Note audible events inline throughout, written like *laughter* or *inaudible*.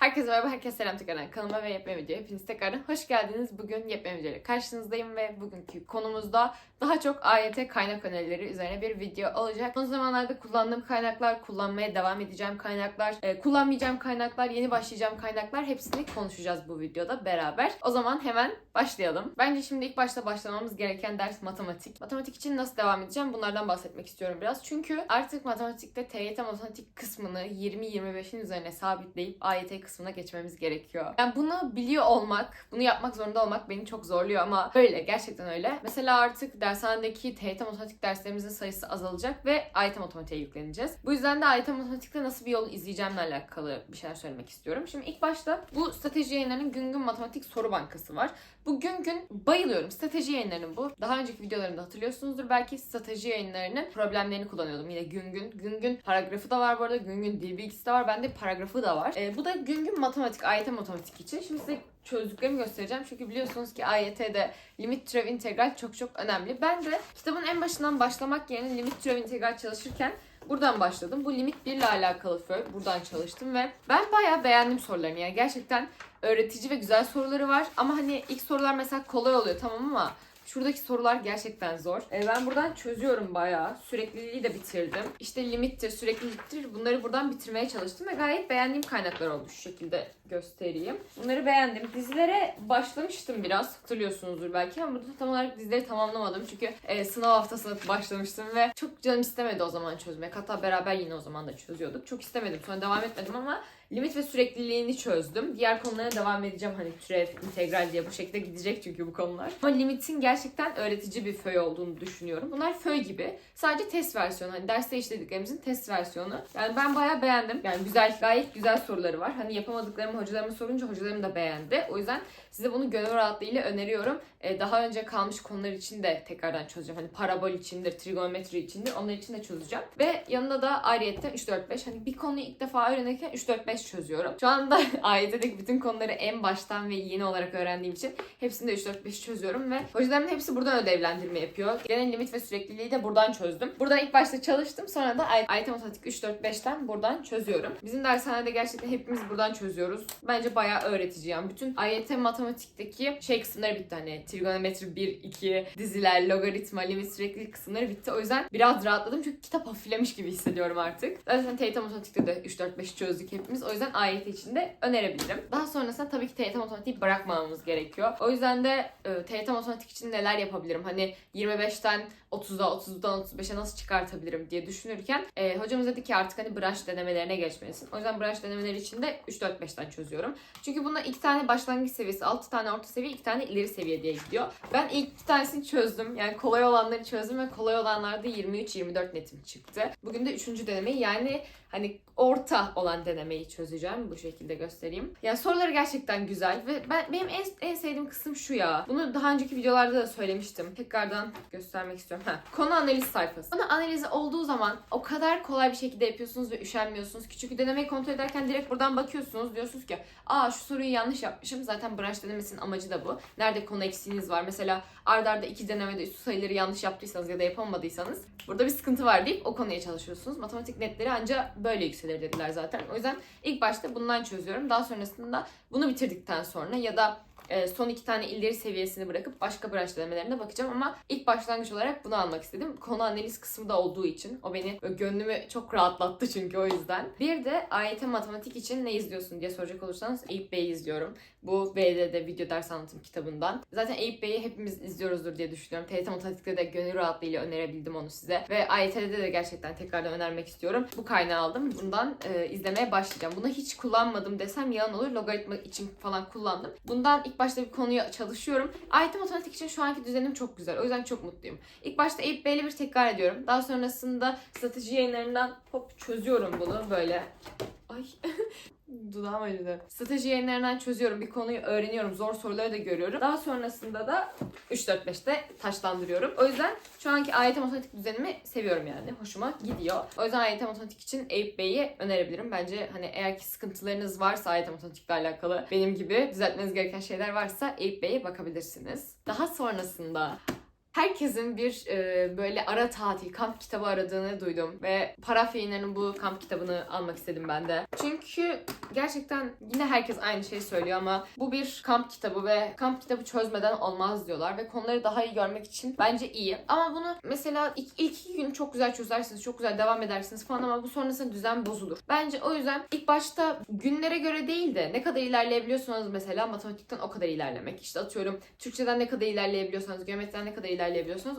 Herkese merhaba, herkese selam tekrardan kanalıma ve yepyeni videoya hepiniz tekrardan hoş geldiniz. Bugün yepyeni videoyla karşınızdayım ve bugünkü konumuzda daha çok AYT kaynak önerileri üzerine bir video olacak. Son zamanlarda kullandığım kaynaklar, kullanmaya devam edeceğim kaynaklar, e, kullanmayacağım kaynaklar, yeni başlayacağım kaynaklar hepsini konuşacağız bu videoda beraber. O zaman hemen başlayalım. Bence şimdi ilk başta başlamamız gereken ders matematik. Matematik için nasıl devam edeceğim bunlardan bahsetmek istiyorum biraz. Çünkü artık matematikte TYT matematik kısmını 20-25'in üzerine sabitleyip AYT kısmına geçmemiz gerekiyor. Yani bunu biliyor olmak, bunu yapmak zorunda olmak beni çok zorluyor ama öyle gerçekten öyle. Mesela artık dershanedeki TYT matematik derslerimizin sayısı azalacak ve AYT matematiğe yükleneceğiz. Bu yüzden de AYT matematikte nasıl bir yol izleyeceğimle alakalı bir şeyler söylemek istiyorum. Şimdi ilk başta bu strateji yayınlarının gün gün matematik soru bankası var. Bu gün gün bayılıyorum. Strateji yayınlarının bu. Daha önceki videolarımda hatırlıyorsunuzdur belki strateji yayınlarının problemlerini kullanıyordum. Yine gün gün. Gün gün paragrafı da var bu arada. Gün gün dil bilgisi de var. Bende paragrafı da var. Ee, bu da gün gün matematik, AYT matematik için. Şimdi size çözdüklerimi göstereceğim. Çünkü biliyorsunuz ki AYT'de limit türev integral çok çok önemli. Ben de kitabın en başından başlamak yerine limit türev integral çalışırken Buradan başladım. Bu limit 1 ile alakalı föy. Buradan çalıştım ve ben bayağı beğendim sorularını. Yani gerçekten öğretici ve güzel soruları var. Ama hani ilk sorular mesela kolay oluyor tamam ama Şuradaki sorular gerçekten zor. E, ben buradan çözüyorum bayağı. Sürekliliği de bitirdim. İşte limittir, sürekliliktir bunları buradan bitirmeye çalıştım ve gayet beğendiğim kaynaklar oldu. Şu şekilde göstereyim. Bunları beğendim. Dizilere başlamıştım biraz. Hatırlıyorsunuzdur belki ama burada tam olarak dizileri tamamlamadım. Çünkü e, sınav haftasına başlamıştım ve çok canım istemedi o zaman çözmek. Hatta beraber yine o zaman da çözüyorduk. Çok istemedim. Sonra devam etmedim ama limit ve sürekliliğini çözdüm. Diğer konulara devam edeceğim hani türev, integral diye bu şekilde gidecek çünkü bu konular. Ama limitin gerçekten öğretici bir föy olduğunu düşünüyorum. Bunlar föy gibi. Sadece test versiyonu. Hani derste işlediklerimizin test versiyonu. Yani ben bayağı beğendim. Yani güzel, gayet güzel soruları var. Hani yapamadıklarımı hocalarıma sorunca hocalarım da beğendi. O yüzden size bunu gönül rahatlığıyla öneriyorum. Ee, daha önce kalmış konular için de tekrardan çözeceğim. Hani parabol içindir, trigonometri içindir. Onlar için de çözeceğim. Ve yanında da ayrıyetten 3 4 5. Hani bir konuyu ilk defa öğrenirken 3 4 5 çözüyorum. Şu anda *laughs* AYT'deki bütün konuları en baştan ve yeni olarak öğrendiğim için hepsini de 3 4 5 çözüyorum ve hocalarımın hepsi buradan ödevlendirme yapıyor. Genel limit ve sürekliliği de buradan çözdüm. Buradan ilk başta çalıştım. Sonra da AYT matematik 3 4 5'ten buradan çözüyorum. Bizim dershanede gerçekten hepimiz buradan çözüyoruz. Bence bayağı öğretici yani. Bütün AYT matematikteki şey kısımları bitti hani trigonometri 1 2 diziler, logaritma, limit süreklilik kısımları bitti. O yüzden biraz rahatladım çünkü kitap hafiflemiş gibi hissediyorum artık. Zaten TYT matematikte de 3 4 5 çözdük hepimiz. O yüzden AYT için de önerebilirim. Daha sonrasında tabii ki TYT matematiği bırakmamamız gerekiyor. O yüzden de e, TYT matematik için neler yapabilirim? Hani 25'ten 30'a, 30'dan 35'e nasıl çıkartabilirim diye düşünürken e, hocamız dedi ki artık hani branş denemelerine geçmelisin. O yüzden branş denemeleri için de 3-4-5'ten çözüyorum. Çünkü bunda iki tane başlangıç seviyesi, 6 tane orta seviye, 2 tane ileri seviye diye gidiyor. Ben ilk iki tanesini çözdüm. Yani kolay olanları çözdüm ve kolay olanlarda 23-24 netim çıktı. Bugün de 3. denemeyi yani hani orta olan denemeyi çözeceğim. Bu şekilde göstereyim. Yani soruları gerçekten güzel ve ben benim en, en sevdiğim kısım şu ya. Bunu daha önceki videolarda da söylemiştim. Tekrardan göstermek istiyorum. Heh. Konu analiz sayfası. Konu analizi olduğu zaman o kadar kolay bir şekilde yapıyorsunuz ve üşenmiyorsunuz ki. Çünkü denemeyi kontrol ederken direkt buradan bakıyorsunuz. Diyorsunuz ki aa şu soruyu yanlış yapmışım. Zaten branş denemesinin amacı da bu. Nerede konu eksiğiniz var? Mesela ardarda arda iki denemede üstü sayıları yanlış yaptıysanız ya da yapamadıysanız burada bir sıkıntı var deyip o konuya çalışıyorsunuz. Matematik netleri ancak böyle yükselir dediler zaten. O yüzden ilk başta bundan çözüyorum. Daha sonrasında bunu bitirdikten sonra ya da son iki tane ileri seviyesini bırakıp başka branş denemelerine bakacağım ama ilk başlangıç olarak bunu almak istedim. Konu analiz kısmı da olduğu için o beni gönlümü çok rahatlattı çünkü o yüzden. Bir de AYT matematik için ne izliyorsun diye soracak olursanız Eyüp Bey'i izliyorum. Bu VD'de video ders anlatım kitabından. Zaten Eyüp Bey'i hepimiz izliyoruzdur diye düşünüyorum. TYT matematikte de gönül rahatlığıyla önerebildim onu size. Ve AYT'de de gerçekten tekrardan önermek istiyorum. Bu kaynağı aldım. Bundan e, izlemeye başlayacağım. Bunu hiç kullanmadım desem yalan olur. Logaritma için falan kullandım. Bundan ilk başta bir konuyu çalışıyorum. AYT matematik için şu anki düzenim çok güzel. O yüzden çok mutluyum. İlk başta Eyüp Bey'le bir tekrar ediyorum. Daha sonrasında strateji yayınlarından hop çözüyorum bunu böyle. Dudağım acıdı. Strateji yayınlarından çözüyorum. Bir konuyu öğreniyorum. Zor soruları da görüyorum. Daha sonrasında da 3-4-5'te taşlandırıyorum. O yüzden şu anki AYT matematik düzenimi seviyorum yani. Hoşuma gidiyor. O yüzden AYT matematik için Eyüp Bey'i önerebilirim. Bence hani eğer ki sıkıntılarınız varsa AYT matematikle alakalı benim gibi düzeltmeniz gereken şeyler varsa Eyüp Bey'e bakabilirsiniz. Daha sonrasında Herkesin bir e, böyle ara tatil, kamp kitabı aradığını duydum ve Paraf yayınlarının bu kamp kitabını almak istedim ben de. Çünkü gerçekten yine herkes aynı şeyi söylüyor ama bu bir kamp kitabı ve kamp kitabı çözmeden olmaz diyorlar ve konuları daha iyi görmek için bence iyi. Ama bunu mesela ilk, ilk iki gün çok güzel çözersiniz, çok güzel devam edersiniz falan ama bu sonrasında düzen bozulur. Bence o yüzden ilk başta günlere göre değil de ne kadar ilerleyebiliyorsanız mesela matematikten o kadar ilerlemek. İşte atıyorum Türkçeden ne kadar ilerleyebiliyorsanız, geometriden ne kadar ilerleyebiliyorsanız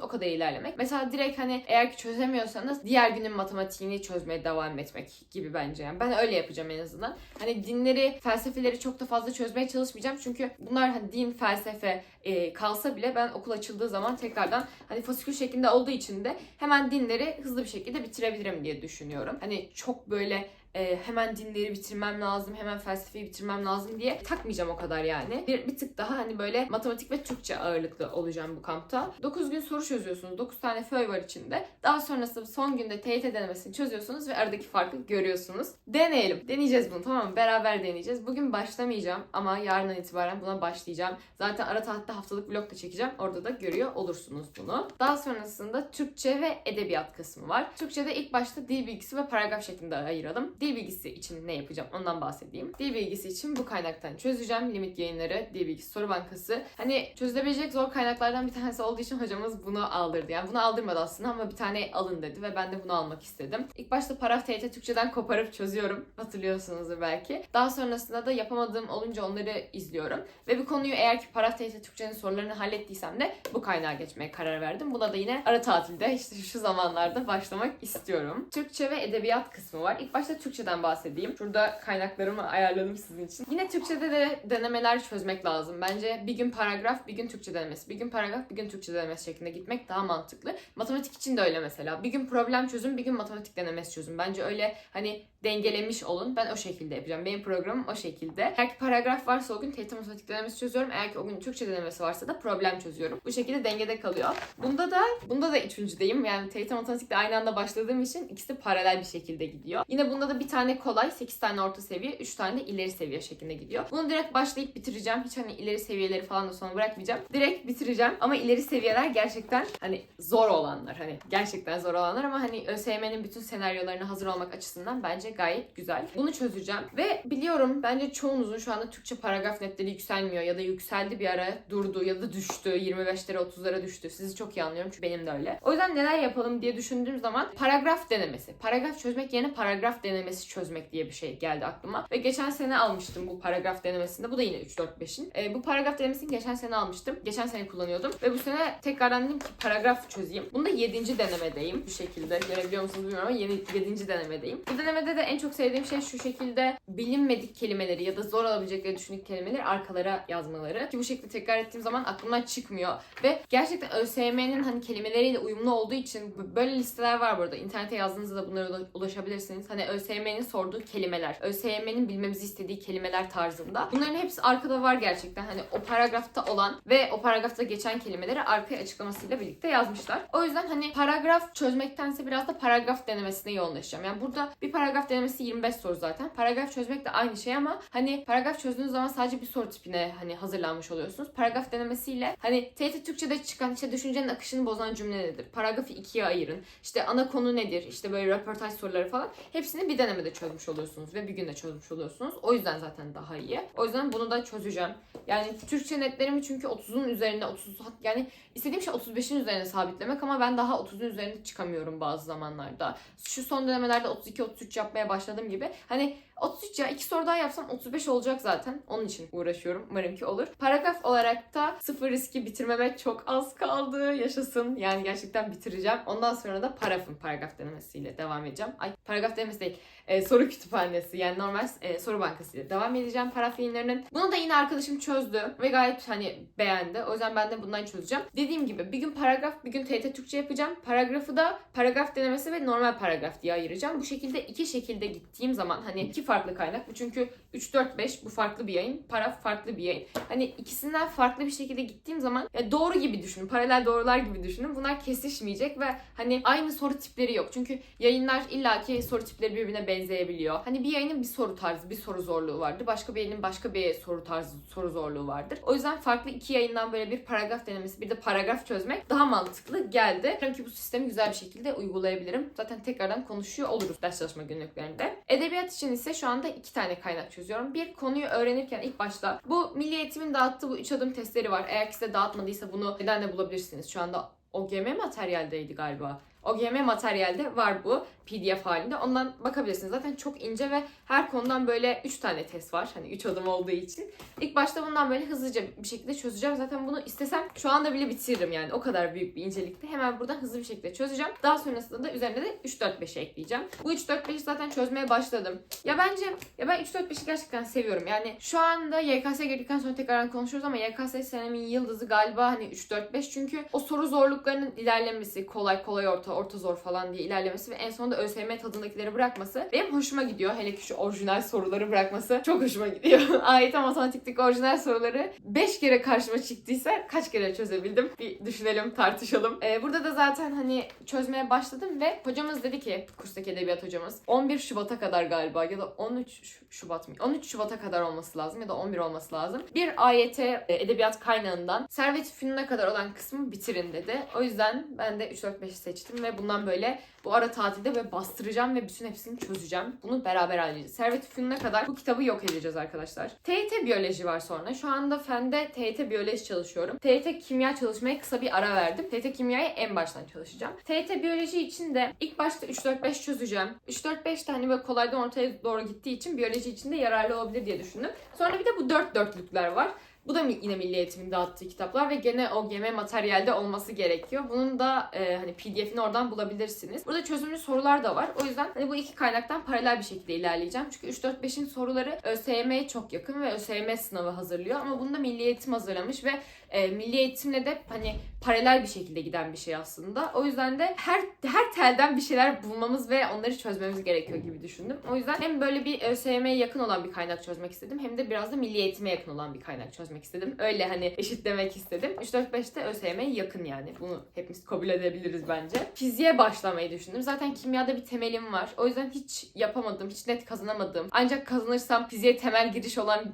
o kadar ilerlemek. Mesela direkt hani eğer ki çözemiyorsanız diğer günün matematiğini çözmeye devam etmek gibi bence. Yani ben öyle yapacağım en azından. Hani dinleri, felsefeleri çok da fazla çözmeye çalışmayacağım. Çünkü bunlar hani din, felsefe e, kalsa bile ben okul açıldığı zaman tekrardan hani fasikül şeklinde olduğu için de hemen dinleri hızlı bir şekilde bitirebilirim diye düşünüyorum. Hani çok böyle e, hemen dinleri bitirmem lazım, hemen felsefeyi bitirmem lazım diye takmayacağım o kadar yani. Bir, bir tık daha hani böyle matematik ve Türkçe ağırlıklı olacağım bu kampta. 9 gün soru çözüyorsunuz. 9 tane föy var içinde. Daha sonrasında son günde TYT denemesini çözüyorsunuz ve aradaki farkı görüyorsunuz. Deneyelim. Deneyeceğiz bunu tamam mı? Beraber deneyeceğiz. Bugün başlamayacağım ama yarından itibaren buna başlayacağım. Zaten ara tatilde haftalık vlog da çekeceğim. Orada da görüyor olursunuz bunu. Daha sonrasında Türkçe ve edebiyat kısmı var. Türkçe'de ilk başta dil bilgisi ve paragraf şeklinde ayıralım. Dil bilgisi için ne yapacağım ondan bahsedeyim. Dil bilgisi için bu kaynaktan çözeceğim. Limit yayınları, dil bilgisi soru bankası. Hani çözülebilecek zor kaynaklardan bir tanesi olduğu için hocamız bunu aldırdı. Yani bunu aldırmadı aslında ama bir tane alın dedi ve ben de bunu almak istedim. İlk başta paraf TYT Türkçeden koparıp çözüyorum. Hatırlıyorsunuzdur belki. Daha sonrasında da yapamadığım olunca onları izliyorum. Ve bu konuyu eğer ki paraf TYT Türkçenin sorularını hallettiysem de bu kaynağa geçmeye karar verdim. Buna da yine ara tatilde işte şu zamanlarda başlamak istiyorum. Türkçe ve edebiyat kısmı var. İlk başta Türkçeden bahsedeyim. Şurada kaynaklarımı ayarladım sizin için. Yine Türkçede de denemeler çözmek lazım. Bence bir gün paragraf, bir gün Türkçe denemesi. Bir gün paragraf, bir gün Türkçe denemesi şeklinde gitmek daha mantıklı. Matematik için de öyle mesela. Bir gün problem çözün, bir gün matematik denemesi çözün. Bence öyle hani dengelemiş olun. Ben o şekilde yapacağım. Benim programım o şekilde. Eğer ki paragraf varsa o gün TYT matematik denemesi çözüyorum. Eğer ki o gün Türkçe denemesi varsa da problem çözüyorum. Bu şekilde dengede kalıyor. Bunda da bunda da üçüncüdeyim. Yani TYT matematikle aynı anda başladığım için ikisi paralel bir şekilde gidiyor. Yine bunda da bir tane kolay, 8 tane orta seviye, 3 tane de ileri seviye şeklinde gidiyor. Bunu direkt başlayıp bitireceğim. Hiç hani ileri seviyeleri falan da sonra bırakmayacağım. Direkt bitireceğim. Ama ileri seviyeler gerçekten hani zor olanlar. Hani gerçekten zor olanlar ama hani ÖSYM'nin bütün senaryolarına hazır olmak açısından bence gayet güzel. Bunu çözeceğim. Ve biliyorum bence çoğunuzun şu anda Türkçe paragraf netleri yükselmiyor ya da yükseldi bir ara durdu ya da düştü. 25'lere 30'lara düştü. Sizi çok iyi anlıyorum çünkü benim de öyle. O yüzden neler yapalım diye düşündüğüm zaman paragraf denemesi. Paragraf çözmek yerine paragraf denemesi çözmek diye bir şey geldi aklıma. Ve geçen sene almıştım bu paragraf denemesinde. Bu da yine 3-4-5'in. Ee, bu paragraf denemesini geçen sene almıştım. Geçen sene kullanıyordum. Ve bu sene tekrardan dedim ki paragraf çözeyim. Bunda 7. denemedeyim. Bu şekilde. Görebiliyor musunuz bilmiyorum ama 7. denemedeyim. Bu denemede de en çok sevdiğim şey şu şekilde bilinmedik kelimeleri ya da zor olabilecekleri düşündük kelimeleri arkalara yazmaları. Ki bu şekilde tekrar ettiğim zaman aklımdan çıkmıyor. Ve gerçekten ÖSYM'nin hani kelimeleriyle uyumlu olduğu için böyle listeler var burada. İnternete yazdığınızda da bunlara ula- ulaşabilirsiniz. Hani ÖSYM'nin sorduğu kelimeler, ÖSYM'nin bilmemizi istediği kelimeler tarzında. Bunların hepsi arkada var gerçekten. Hani o paragrafta olan ve o paragrafta geçen kelimeleri arkaya açıklamasıyla birlikte yazmışlar. O yüzden hani paragraf çözmektense biraz da paragraf denemesine yoğunlaşacağım. Yani burada bir paragraf denemesi 25 soru zaten. Paragraf çözmek de aynı şey ama hani paragraf çözdüğünüz zaman sadece bir soru tipine hani hazırlanmış oluyorsunuz. Paragraf denemesiyle hani TYT Türkçe'de çıkan işte düşüncenin akışını bozan cümle nedir? Paragrafı ikiye ayırın. İşte ana konu nedir? İşte böyle röportaj soruları falan. Hepsini bir denemede çözmüş oluyorsunuz ve bir günde çözmüş oluyorsunuz. O yüzden zaten daha iyi. O yüzden bunu da çözeceğim. Yani Türkçe netlerimi çünkü 30'un üzerinde 30 yani istediğim şey 35'in üzerine sabitlemek ama ben daha 30'un üzerinde çıkamıyorum bazı zamanlarda. Şu son dönemelerde 32-33 yapmaya başladığım gibi hani 33 ya iki soru daha yapsam 35 olacak zaten. Onun için uğraşıyorum. Umarım ki olur. Paragraf olarak da sıfır riski bitirmeme çok az kaldı. Yaşasın. Yani gerçekten bitireceğim. Ondan sonra da parafın paragraf denemesiyle devam edeceğim. Ay paragraf denemesi değil. E, soru kütüphanesi yani normal e, soru bankasıyla devam edeceğim paraf yayınlarının. Bunu da yine arkadaşım çözdü ve gayet hani beğendi. O yüzden ben de bundan çözeceğim. Dediğim gibi bir gün paragraf bir gün TYT Türkçe yapacağım. Paragrafı da paragraf denemesi ve normal paragraf diye ayıracağım. Bu şekilde iki şekilde gittiğim zaman hani iki farklı kaynak. Bu çünkü 3 4 5 bu farklı bir yayın. Paraf farklı bir yayın. Hani ikisinden farklı bir şekilde gittiğim zaman ya doğru gibi düşünün. Paralel doğrular gibi düşünün. Bunlar kesişmeyecek ve hani aynı soru tipleri yok. Çünkü yayınlar illaki soru tipleri birbirine benziyor benzeyebiliyor. Hani bir yayının bir soru tarzı, bir soru zorluğu vardır. Başka bir yayının başka bir soru tarzı, soru zorluğu vardır. O yüzden farklı iki yayından böyle bir paragraf denemesi, bir de paragraf çözmek daha mantıklı geldi. Çünkü bu sistemi güzel bir şekilde uygulayabilirim. Zaten tekrardan konuşuyor oluruz ders çalışma günlüklerinde. Edebiyat için ise şu anda iki tane kaynak çözüyorum. Bir konuyu öğrenirken ilk başta bu Milli Eğitim'in dağıttığı bu üç adım testleri var. Eğer size dağıtmadıysa bunu neden de bulabilirsiniz. Şu anda OGM materyaldeydi galiba. OGM materyalde var bu PDF halinde. Ondan bakabilirsiniz. Zaten çok ince ve her konudan böyle 3 tane test var. Hani 3 adım olduğu için. İlk başta bundan böyle hızlıca bir şekilde çözeceğim. Zaten bunu istesem şu anda bile bitiririm yani. O kadar büyük bir incelikte. Hemen buradan hızlı bir şekilde çözeceğim. Daha sonrasında da üzerine de 3-4-5'i ekleyeceğim. Bu 3-4-5'i zaten çözmeye başladım. Ya bence ya ben 3-4-5'i gerçekten seviyorum. Yani şu anda YKS'ye girdikten sonra tekrardan konuşuyoruz ama YKS senemin yıldızı galiba hani 3-4-5 çünkü o soru zorluklarının ilerlemesi kolay kolay orta orta zor falan diye ilerlemesi ve en sonunda ÖSYM tadındakileri bırakması benim hoşuma gidiyor. Hele ki şu orijinal soruları bırakması çok hoşuma gidiyor. *laughs* AYT matematikteki orijinal soruları 5 kere karşıma çıktıysa kaç kere çözebildim? Bir düşünelim, tartışalım. Ee, burada da zaten hani çözmeye başladım ve hocamız dedi ki, kurstaki edebiyat hocamız 11 Şubat'a kadar galiba ya da 13 Şubat mı? 13 Şubat'a kadar olması lazım ya da 11 olması lazım. Bir AYT e, edebiyat kaynağından Servet-i Fünun'a kadar olan kısmı bitirin dedi. O yüzden ben de 3-4-5'i seçtim ve bundan böyle bu ara tatilde böyle bastıracağım ve bütün hepsini çözeceğim. Bunu beraber halledeceğiz. Servet-i Fünun'a kadar bu kitabı yok edeceğiz arkadaşlar. TYT biyoloji var sonra. Şu anda fende TYT biyoloji çalışıyorum. TYT kimya çalışmaya kısa bir ara verdim. TYT kimyaya en baştan çalışacağım. TYT biyoloji için de ilk başta 3-4-5 çözeceğim. 3-4-5 tane böyle kolaydan ortaya doğru gittiği için biyoloji için de yararlı olabilir diye düşündüm. Sonra bir de bu 4 dörtlükler var. Bu da yine Milli Eğitim'in dağıttığı kitaplar ve gene OGM materyalde olması gerekiyor. Bunun da e, hani PDF'ini oradan bulabilirsiniz. Burada çözümlü sorular da var. O yüzden hani bu iki kaynaktan paralel bir şekilde ilerleyeceğim. Çünkü 3-4-5'in soruları ÖSYM'ye çok yakın ve ÖSYM sınavı hazırlıyor. Ama bunu da Milli Eğitim hazırlamış ve e, Milli Eğitimle de hani paralel bir şekilde giden bir şey aslında. O yüzden de her her telden bir şeyler bulmamız ve onları çözmemiz gerekiyor gibi düşündüm. O yüzden hem böyle bir ÖSYM'ye yakın olan bir kaynak çözmek istedim hem de biraz da Milli Eğitime yakın olan bir kaynak çözmek istedim. Öyle hani eşitlemek istedim. 3-4-5'te ÖSYM'ye yakın yani. Bunu hepimiz kabul edebiliriz bence. Fiziğe başlamayı düşündüm. Zaten kimyada bir temelim var. O yüzden hiç yapamadım, hiç net kazanamadım. Ancak kazanırsam fiziğe temel giriş olan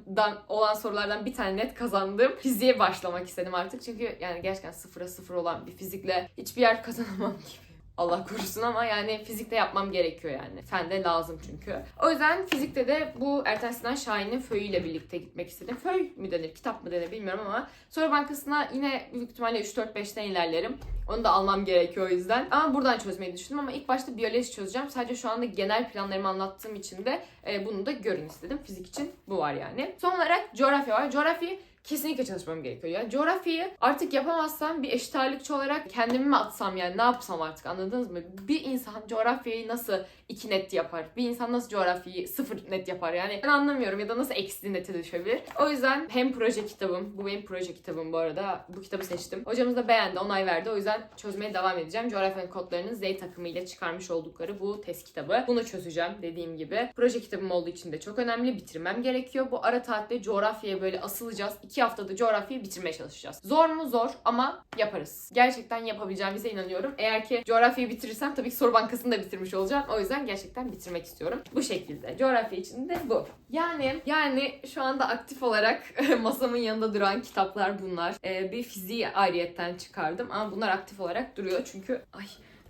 olan sorulardan bir tane net kazandım. Fiziğe başlamak istedim artık. Çünkü yani gerçekten sıfıra sıfır olan bir fizikle hiçbir yer *laughs* kazanamam gibi. Allah korusun ama yani fizikte yapmam gerekiyor yani. Fende lazım çünkü. O yüzden fizikte de bu Erten Sinan Şahin'in Föy ile birlikte gitmek istedim. Föy mü denir, kitap mı denir bilmiyorum ama soru bankasına yine büyük ihtimalle 3-4-5'ten ilerlerim. Onu da almam gerekiyor o yüzden. Ama buradan çözmeyi düşündüm ama ilk başta biyoloji çözeceğim. Sadece şu anda genel planlarımı anlattığım için de e, bunu da görün istedim. Fizik için bu var yani. Son olarak coğrafya var. Coğrafyayı kesinlikle çalışmam gerekiyor ya. Coğrafyayı artık yapamazsam bir eşit ağırlıkçı olarak kendimi mi atsam yani ne yapsam artık anladınız mı? Bir insan coğrafyayı nasıl iki net yapar? Bir insan nasıl coğrafyayı sıfır net yapar? Yani ben anlamıyorum ya da nasıl eksi nete düşebilir? O yüzden hem proje kitabım, bu benim proje kitabım bu arada. Bu kitabı seçtim. Hocamız da beğendi, onay verdi. O yüzden çözmeye devam edeceğim. Coğrafyanın kodlarının Z takımı ile çıkarmış oldukları bu test kitabı. Bunu çözeceğim dediğim gibi. Proje kitabım olduğu için de çok önemli. Bitirmem gerekiyor. Bu ara tatilde coğrafyaya böyle asılacağız. İki haftada coğrafyayı bitirmeye çalışacağız. Zor mu? Zor ama yaparız. Gerçekten yapabileceğimize inanıyorum. Eğer ki coğrafyayı bitirirsem tabii ki soru bankasını da bitirmiş olacağım. O yüzden gerçekten bitirmek istiyorum. Bu şekilde. Coğrafya için de bu. Yani yani şu anda aktif olarak *laughs* masamın yanında duran kitaplar bunlar. Ee, bir fiziği ayrıyetten çıkardım ama bunlar aktif olarak duruyor çünkü ay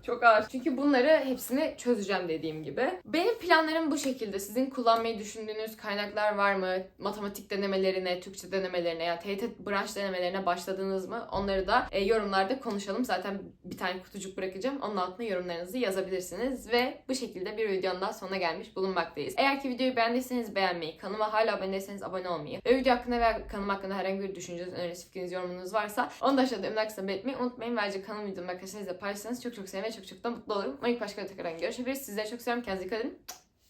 çok ağır. Çünkü bunları hepsini çözeceğim dediğim gibi. Benim planlarım bu şekilde. Sizin kullanmayı düşündüğünüz kaynaklar var mı? Matematik denemelerine, Türkçe denemelerine ya TYT branş denemelerine başladınız mı? Onları da e, yorumlarda konuşalım. Zaten bir tane kutucuk bırakacağım. Onun altına yorumlarınızı yazabilirsiniz. Ve bu şekilde bir videonun daha sonuna gelmiş bulunmaktayız. Eğer ki videoyu beğendiyseniz beğenmeyi, kanalıma hala abone değilseniz abone olmayı ve video hakkında veya kanalım hakkında herhangi bir düşünceniz, öneriniz, fikriniz, yorumunuz varsa onu da aşağıda yorumlar kısmına belirtmeyi unutmayın. Ayrıca kanalım videomu arkadaşlarınızla paylaşırsanız çok çok sevinirim çok çok da mutlu olurum. Umarım başka bir tekrardan görüşebiliriz. Sizleri çok seviyorum. Kendinize dikkat edin.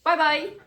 Bay bay.